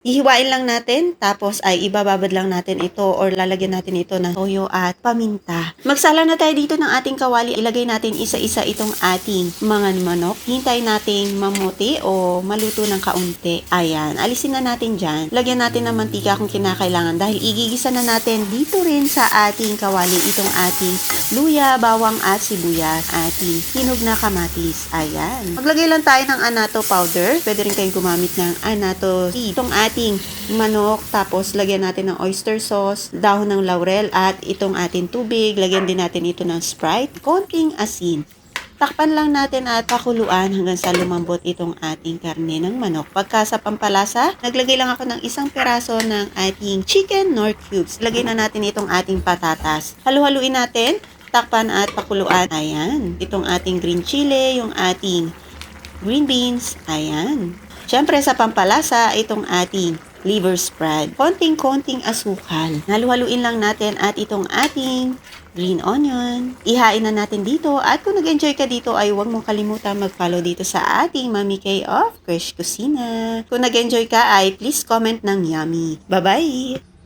Ihiwain lang natin, tapos ay ibababad lang natin ito or lalagyan natin ito ng toyo at paminta. Magsala na tayo dito ng ating kawali. Ilagay natin isa-isa itong ating mga manok. Hintay nating mamuti o maluto ng kaunti. Ayan, alisin na natin dyan. Lagyan natin ng mantika kung kinakailangan dahil igigisa na natin dito rin sa ating kawali itong ating luya, bawang at sibuyas. Ating hinog na kamatis. Ayan. Maglagay lang tayo ng anato powder. Pwede rin kayong gumamit ng anato seed. Itong ating manok, tapos lagyan natin ng oyster sauce, dahon ng laurel at itong ating tubig. Lagyan din natin ito ng Sprite, konting asin. Takpan lang natin at pakuluan hanggang sa lumambot itong ating karne ng manok. Pagka sa pampalasa, naglagay lang ako ng isang peraso ng ating chicken nor cubes. Lagay na natin itong ating patatas. Halu-haluin natin, takpan at pakuluan. Ayan, itong ating green chili, yung ating green beans, ayan. Siyempre sa pampalasa, itong ating liver spread. Konting-konting asukal. Halu-haluin lang natin at itong ating green onion. Ihain na natin dito at kung nag-enjoy ka dito ay huwag mong kalimutan mag-follow dito sa ating Mami K of Krish Kusina. Kung nag-enjoy ka ay please comment ng yummy. Bye-bye!